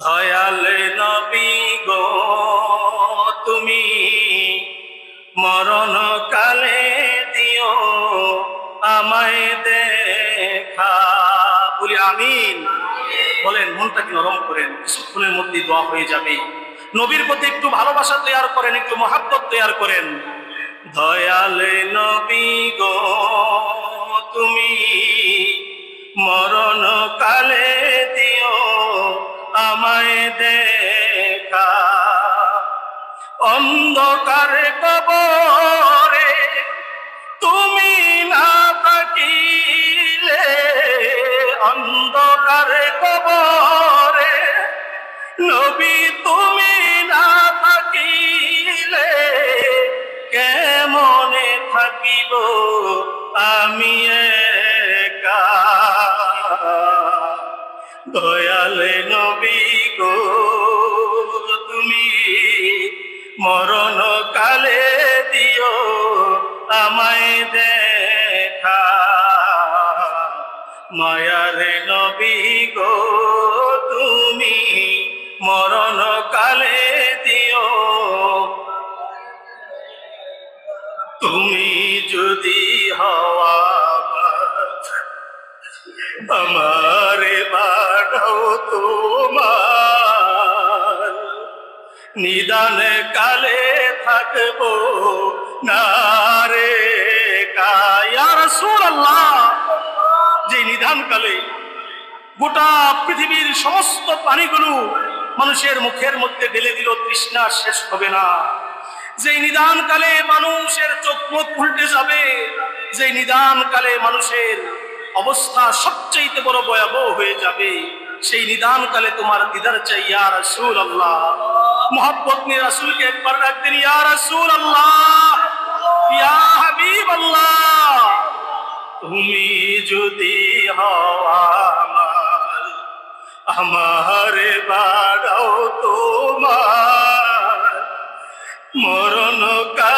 দয়াল নবী গো, তুমি মরণ কালে দিও আমায় দেখা। বলি আমিন। বলেন মনটাকে নরম করেন, কিছুক্ষণের মধ্যে দোয়া হয়ে যাবে। নবীর প্রতি একটু ভালোবাসা তৈয়ার করেন, একটু মহাব্বত তৈয়ার করেন। দয়াল নবী গো, তুমি মরণ কালে দিও আমায় দেখা। অন্ধকারে কবরে তুমি না থাকিলে, অন্ধকারে কবরে নবী তুমি না থাকিলে, কেমনে থাকিব আমি একা? দয়ালে নবী গো, তুমি মরণ কালে দিও, আমায় দেখা। মায়ারে নবী গো, তুমি মরণ কালে দিও। তুমি যদি হওয়া আমারে বাড়াও তোমার। নিদান কালে থাকব না রে কায়ার আল্লাহ যে নিদান কালে গোটা পৃথিবীর সমস্ত পানিগুলো মানুষের মুখের মধ্যে ঢেলে দিল, তৃষ্ণা শেষ হবে না। যে নিদান কালে মানুষের চোখ মুখ উল্টে যাবে, যে নিদান কালে মানুষের অবস্থা সবচেয়ে বড় ভয়াবহ হয়ে যাবে। সেই নিদান কালে তোমার দিদার চাই, ইয়া রাসূল আল্লাহ মোহাব্বত নিয়ে রাসূলকে একবার রাখতেন ইয়া রাসূল আল্লাহ ইয়া হাবিব আল্লাহ তুমি যদি হওয়া আমার আমারে বাড়াও তোমার। মরণ কালে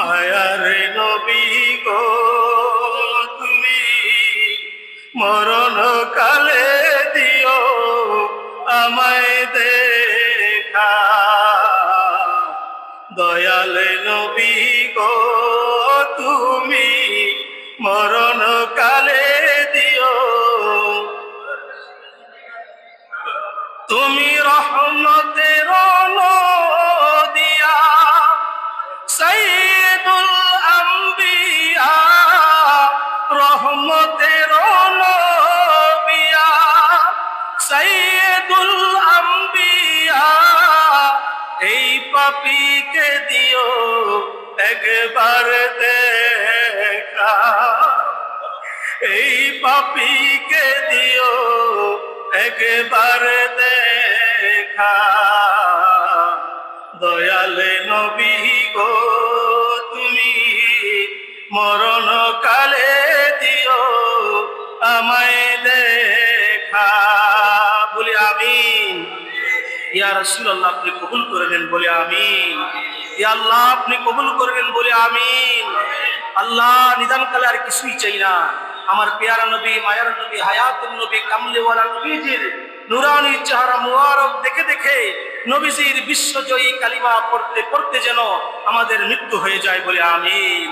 মায়ার নবী গো, তুমি মরণ কালে দিও আমায় দেখা। দয়াল নবী গো, তুমি মরণ কালে দিও। তুমি রহমতের পাপিকে দিও, একবার দেখা। এই পাপিকে দিও, একবার দেখা। দয়ালে নবী গো, তুমি মরণ কালে দিও আমায় দেখা। বলি আমিন। ইয়া রাসূলুল্লাহ, আপনি কবুল করে নেন বলে আমিন। ইয়া আল্লাহ, আপনি কবুল করে নেন বলে আমিন। আল্লাহ নিদান কালে আর কিছুই চাই না। আমার পেয়ারা নবী, মায়ার নবী হায়াতুল নবী, কামলেওয়ালা নবীজির নুরানি চেহারা মুবারক দেখে দেখে নবীজির বিশ্বজয়ী কালিমা পড়তে পড়তে যেন আমাদের মৃত্যু হয়ে যায় বলে আমিন।